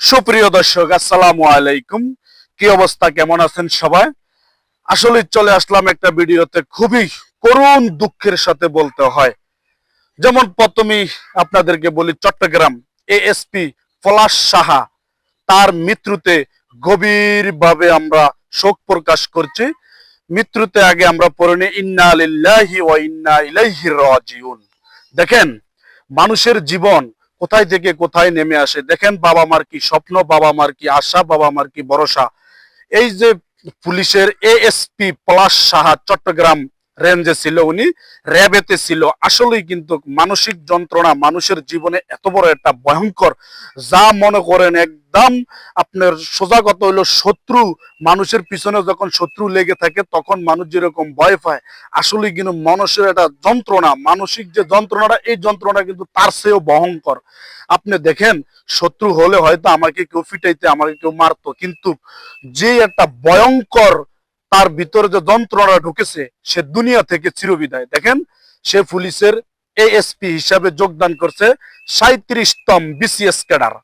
সুপ্রিয় দর্শক, আসসালামু আলাইকুম। কি অবস্থা? কেমন আছেন সবাই? আসলে চলে আসলাম একটা ভিডিওতে খুবই করুণ দুঃখের সাথে বলতে হয়। যেমন প্রথমেই আপনাদেরকে বলি, চট্টগ্রাম এএসপি পলাশ সাহা, তার মৃত্যুতে গভীরভাবে আমরা শোক প্রকাশ করছি। মৃত্যুতে আগে আমরা পড়ে ইন্না লিল্লাহি ওয়া ইন্না ইলাইহি রাজিউন। দেখেন, মানুষের জীবন কোথায় থেকে কোথায় নেমে আসে? দেখেন বাবা মার কি স্বপ্ন, বাবা মার কি আশা, বাবা মার কি ভরসা। এই যে পুলিশের এএসপি পলাশ সাহা চট্টগ্রাম রেঞ্জে ছিল উনি, র্যাবেতে ছিল। আসলেই কিন্তু মানসিক যন্ত্রণা মানুষের জীবনে এত বড় একটা ভয়ঙ্কর, যা মনে করেন একদম আপনার সোজা কথা হইল শত্রু। মানুষের পিছনে যখন শত্রু লেগে থাকে, তখন মানুষ যেরকম ভয় পায় আসলে কিন্তু মানুষের একটা যন্ত্রণা, মানসিক যে যন্ত্রণাটা, এই যন্ত্রণা কিন্তু তার চেয়েও ভয়ঙ্কর। আপনি দেখেন, শত্রু হলে হয়তো আমাকে কেউ ফিটাইতে, আমাকে কেউ মারতো, কিন্তু যে একটা ভয়ঙ্কর তার ভিতরে যে যন্ত্রণা ঢুকেছে, সে দুনিয়া থেকে চিরবিদায়। দেখেন, সে পুলিশের এএসপি হিসাবে যোগদান করছে সাঁত্রিশতম বিসিএস ক্যাডার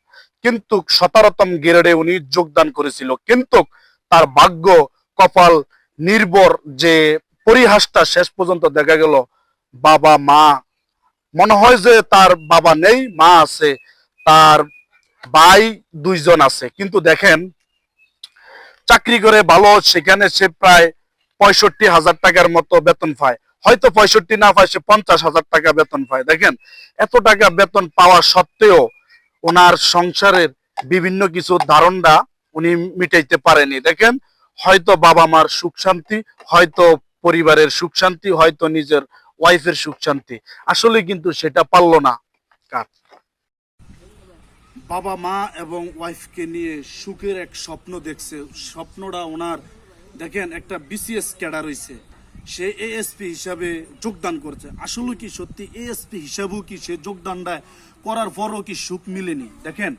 কিন্তু সতেরোতম গ্রেডে উনি যোগদান করেছিল। কিন্তু তার ভাগ্য কপাল নির্ভর যে পরিহাসটা শেষ পর্যন্ত দেখা গেল, বাবা, মা। মনে হয় যে তার বাবা নেই, মা আছে, তার ভাই দুইজন আছে। কিন্তু দেখেন, চাকরি করে ভালো, সেখানে সে প্রায় পঁয়ষট্টি হাজার টাকার মতো বেতন পায়। হয়তো পঁয়ষট্টি না পায়, সে পঞ্চাশ হাজার টাকা বেতন পায়। দেখেন, এত টাকা বেতন পাওয়া সত্ত্বেও ওনার সংসারের বিভিন্ন কিছু ধারণা উনি মিটাইতে পারেনি। দেখেন, হয়তো বাবা মার সুখ শান্তি, হয়তো পরিবারের সুখ শান্তি, হয়তো নিজের ওয়াইফের সুখ শান্তি। আসলে কিন্তু সেটা পারল না। কার? বাবা মা এবং ওয়াইফকে নিয়ে সুখের এক স্বপ্ন দেখছে। স্বপ্নটা ওনার, দেখেন, একটা বিসিএস ক্যাডার হইছে। সে এএসপি হিসাবে যোগদান করছে। আসলে কি সত্যি এএসপি হিসাবেও কি সে যোগদানটা করার পরও কি সুখ মিলেনি? দেখেন,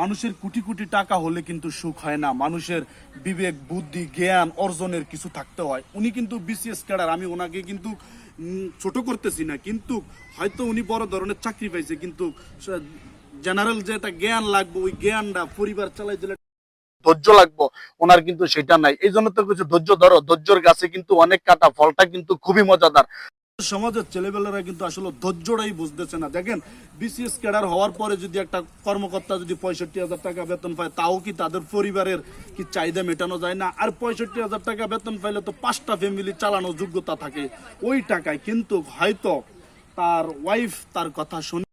মানুষের কোটি কোটি টাকা হলে কিন্তু সুখ হয় না। মানুষের বিবেক, বুদ্ধি, জ্ঞান, অর্জনের কিছু থাকতে হয়। উনি কিন্তু বিসিএস ক্যাডার। আমি ওনাকে কিন্তু ছোট করতেছি না। কিন্তু হয়তো উনি বড় ধরনের চাকরি পাইছে। কিন্তু জেনারেল যে একটা জ্ঞান লাগবে, ওই জ্ঞানটা পরিবার চালাই দিলে ধৈর্য লাগবো, ওনার কিন্তু সেটা নাই। এই জন্য তো কিছু ধৈর্য ধরো, ধৈর্যর গাছে কিন্তু অনেক কাটা, ফলটা কিন্তু খুবই মজাদার। সমাজের ছেলেবেলারা কিন্তু আসলে ধৈর্যটাই বুঝতেছে না। দেখেন, বিসিএস ক্যাডার হওয়ার পরে যদি একটা কর্মকর্তা যদি পঁয়ষট্টি হাজার টাকা বেতন পায়, তাও কি তাদের পরিবারের কি চাহিদা মেটানো যায় না? আর পঁয়ষট্টি হাজার টাকা বেতন পাইলে তো পাঁচটা ফ্যামিলি চালানোর যোগ্যতা থাকে। ওই টাকায় কিন্তু হয়তো তার ওয়াইফ তার কথা শুনে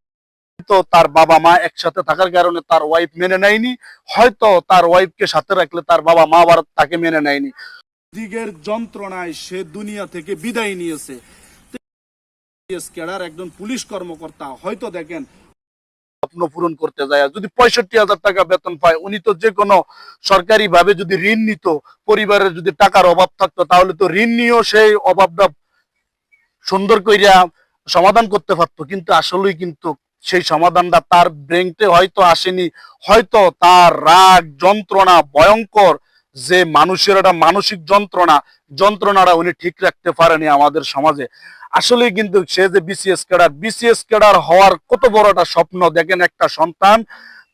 তো তার বাবা মা একসাথে থাকার কারণে তার ওয়াইফ মেনে নেয়নি, হয়তো তার ওয়াইফকে সাথে রাখলে তার বাবা মা আবার তাকে মেনে নেয়নি। দিগের যন্ত্রণায় সে দুনিয়া থেকে বিদায় নিয়েছে। একজন পুলিশ কর্মকর্তা হয়তো দেখেন, স্বপ্ন পূরণ করতে যায়। যদি পঁয়ষট্টি হাজার টাকা বেতন পায়, উনি তো যে কোনো সরকারি ভাবে যদি ঋণ নিত, পরিবারের যদি টাকার অভাব থাকতো, তাহলে তো ঋণ নিয়েও সেই অভাবটা সুন্দর কইরা সমাধান করতে পারতো। কিন্তু আসলেই কিন্তু সেই সমাধানটা তার ব্রেনতে হয়তো আসেনি, হয়তো তার রাগ যন্ত্রণা ভয়ঙ্কর, যে মানুষের একটা মানসিক যন্ত্রণা, যন্ত্রণাটা উনি ঠিক রাখতে পারেনি আমাদের সমাজে। আসলে কিন্তু সে যে বিসিএস ক্যাডার বিসিএস ক্যাডার হওয়ার কত বড় একটা স্বপ্ন, দেখেন একটা সন্তান,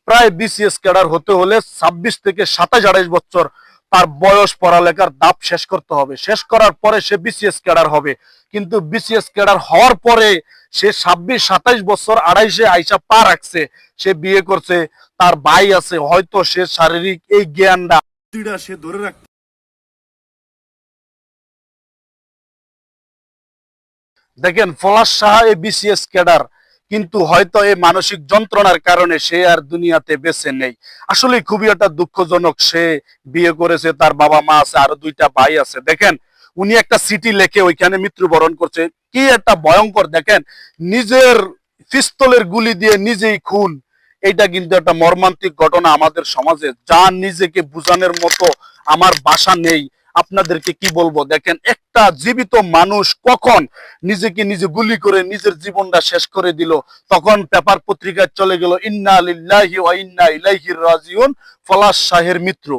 প্রায় বিসিএস ক্যাডার হতে হলে ছাব্বিশ থেকে সাতাশ আড়াইশ বছর তার বয়স পড়ালেখার দাপ শেষ করতে হবে। শেষ করার পরে সে বিসিএস ক্যাডার হবে। কিন্তু বিসিএস ক্যাডার হওয়ার পরে সে ছাব্বিশ সাতাইশ বছর আড়াইশে আইসা পা রাখছে। সে বিয়ে করছে তার ভাই আছে হয়তো সে শারীরিক এই জ্ঞানটা সে ধরে রাখতে দেখেন পলাশ সাহা এই বিসিএস ক্যাডার। কিন্তু হয়তো এই মানসিক যন্ত্রণার কারণে সে আর দুনিয়াতে বেঁচে নেই। আসলে খুবই একটা দুঃখজনক সে বিয়ে করেছে, তার বাবা মা আছে, আরও দুইটা ভাই আছে। দেখেন, উনি একটা সিটি লেখে ওইখানে মৃত্যুবরণ করছে। কি একটা ভয়ঙ্কর, দেখেন, নিজের পিস্তলের গুলি দিয়ে নিজেই খুন। এটা কিন্তু একটা মর্মান্তিক ঘটনা আমাদের সমাজে। যা নিজেকে বুঝানোর মতো আমার বাসা নেই। আপনাদেরকে কি বলব? দেখেন, একটা জীবিত মানুষ কখন নিজেকে নিজে গুলি করে নিজের জীবনটা শেষ করে দিল? তখন পেপার পত্রিকায় চলে গেল, ইন্না পলাশ শাহের মিত্র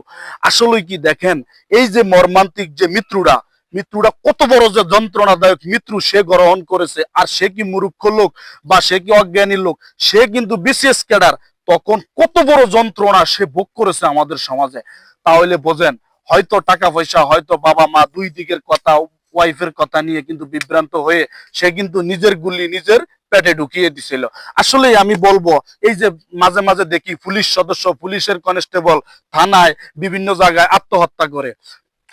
আসলে কি দেখেন, এই যে মর্মান্তিক যে মৃত্যুরা মৃত্যুটা কত বড় যে যন্ত্রণাদায়ক মৃত্যু সে গ্রহণ করেছে। আর সে কি মূর্খ লোক বা সে কি অজ্ঞানী লোক? সে কিন্তু বিশেষ ক্যাডার। তখন কত বড় যন্ত্রণা সে ভোগ করেছে আমাদের সমাজে। তাহলে বোঝেন হয়তো টাকা পয়সা, হয়তো বাবা মা দুই দিকের কথা ওয়াইফের কথা নিয়ে কিন্তু বিভ্রান্ত হয়ে সে কিন্তু নিজের গুলি নিজের পেটে ঢুকিয়ে দিছিল। আসলে আমি বলব, এই যে মাঝে মাঝে দেখি পুলিশ সদস্য, পুলিশের কনস্টেবল থানায় বিভিন্ন জায়গায় আত্মহত্যা করে।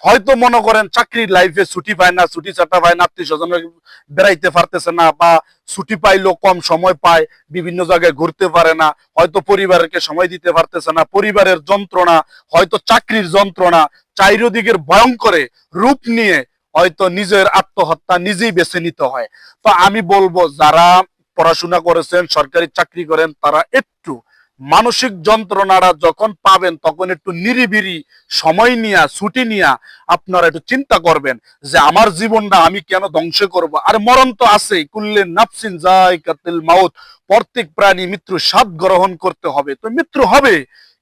হয়তো মনে করেন চাকরির লাইফে ছুটি পায় না, ছুটি চাটা পায় না, আত্মীয় স্বজনের বেড়াইতে পারতেছে না বা ছুটি পাইলেও কম সময় পায়, বিভিন্ন জায়গায় ঘুরতে পারে না, হয়তো পরিবারকে সময় দিতে পারতেছে না, পরিবারের যন্ত্রণা, হয়তো চাকরির যন্ত্রণা, চারিদিকের ভয়ঙ্করে রূপ নিয়ে হয়তো নিজের আত্মহত্যা নিজেই বেছে নিতে হয়। তো আমি বলব, যারা পড়াশোনা করেছেন, সরকারি চাকরি করেন, তারা একটু মানসিক যন্ত্রণাটা যখন পাবেন, তখন একটু নিরিবিরি সময় নিয়া, ছুটি নিয়া আপনারা একটু চিন্তা করবেন যে আমার জীবনটা আমি কেন ধ্বংস করব। আর মরণ তো আছেই। কুল্লে নাফসিন যায় কাতিল মাউত। প্রত্যেক প্রাণী মৃত্যু স্বাদ গ্রহণ করতে হবে। তো মৃত্যু হবে,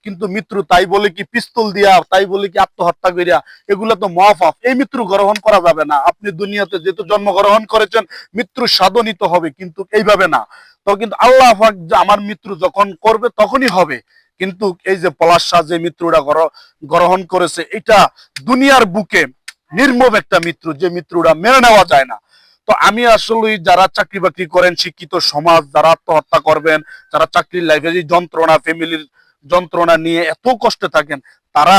কিন্তু মৃত্যু তাই বলে কি পিস্তল দিয়া, তাই বলে কি আত্মহত্যা করিয়া, এগুলো তো মহাফাফ এই মৃত্যু গ্রহণ করা যাবে না। আপনি দুনিয়াতে যেহেতু জন্মগ্রহণ করেছেন মৃত্যু স্বাদও নিতে হবে, কিন্তু এইভাবে না। তো কিন্তু আল্লাহ আমার মৃত্যু যখন করবে তখনই হবে। কিন্তু এই যে পলাশ যে মৃত্যুটা গ্রহণ করেছে, এটা দুনিয়ার বুকে নির্মম একটা মৃত্যু, যে মৃত্যুটা মেনে নেওয়া যায় না। তো আমি আসলে যারা চাকরি বাকরি করেন, শিক্ষিত সমাজ, যারা আত্মহত্যা করবেন, যারা চাকরির লাইফে যন্ত্রণা ফ্যামিলির যন্ত্রণা নিয়ে এত কষ্টে থাকেন, তারা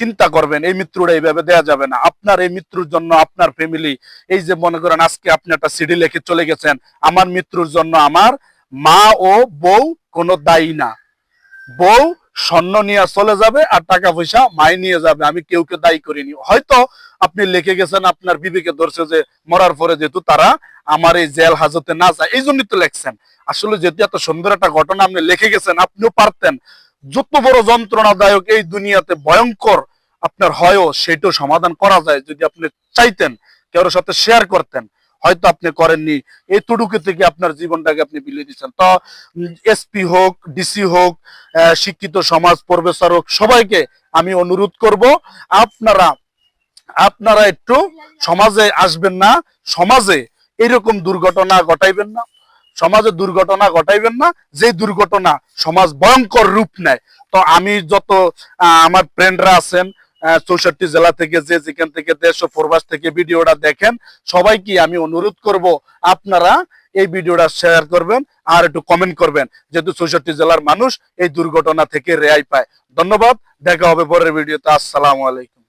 চিন্তা করবেন, এই মৃত্যুটা এইভাবে দেয়া যাবে না। আপনার এই মৃত্যুর জন্য আপনার ফ্যামিলি এই যে মনে করেন আজকে আপনি একটা সিডি লিখে চলে গেছেন, আমার মৃত্যুর জন্য আমার মা ও বউ কোনো দায়ী না। বউ স্বর্ণ নিয়ে চলে যাবে আর টাকা পয়সা মাই নিয়ে যাবে, আমি কেউকে দায়ী করিনি। হয়তো আপনি লিখে গেছেন, আপনার বিবেকে ধরছে যে মরার পরে যেহেতু তারা আমার এই জেল হাজতে না যায়, এই জন্যই তো লেখছেন। আসলে যেহেতু এত সুন্দর একটা ঘটনা আপনি লিখে গেছেন, আপনিও পারতেন। যত বড় যন্ত্রণাদায়ক এই দুনিয়াতে ভয়ঙ্কর আপনার হয়ও সেটাও সমাধান করা যায় যদি আপনি চাইতেন, কারোর সাথে শেয়ার করতেন। হয়তো আপনি করেননি। এইটুকু থেকে আপনার জীবনটাকে আপনি বিলিয়ে দিচ্ছেন। তো এসপি হোক ডিসি হোক শিক্ষিত সমাজ, প্রফেসর হোক, সবাইকে আমি অনুরোধ করব, আপনারা আপনারা একটু সমাজে আসবেন না, সমাজে এরকম দুর্ঘটনা ঘটাইবেন না। সমাজে দুর্ঘটনা ঘটাইবেন না যে দুর্ঘটনা সমাজ ভয়ঙ্কর রূপ নেয়। তো আমি যত আমার ফ্রেন্ডরা আছেন চৌষট্টি জেলা থেকে যে যেখান থেকে দেশ ও প্রবাস থেকে ভিডিওটা দেখেন, সবাইকে আমি অনুরোধ করব, আপনারা এই ভিডিওটা শেয়ার করবেন আর একটু কমেন্ট করবেন, যেহেতু চৌষট্টি জেলার মানুষ এই দুর্ঘটনা থেকে রেহাই পায়। ধন্যবাদ, দেখা হবে পরের ভিডিওতে, আসসালামু আলাইকুম।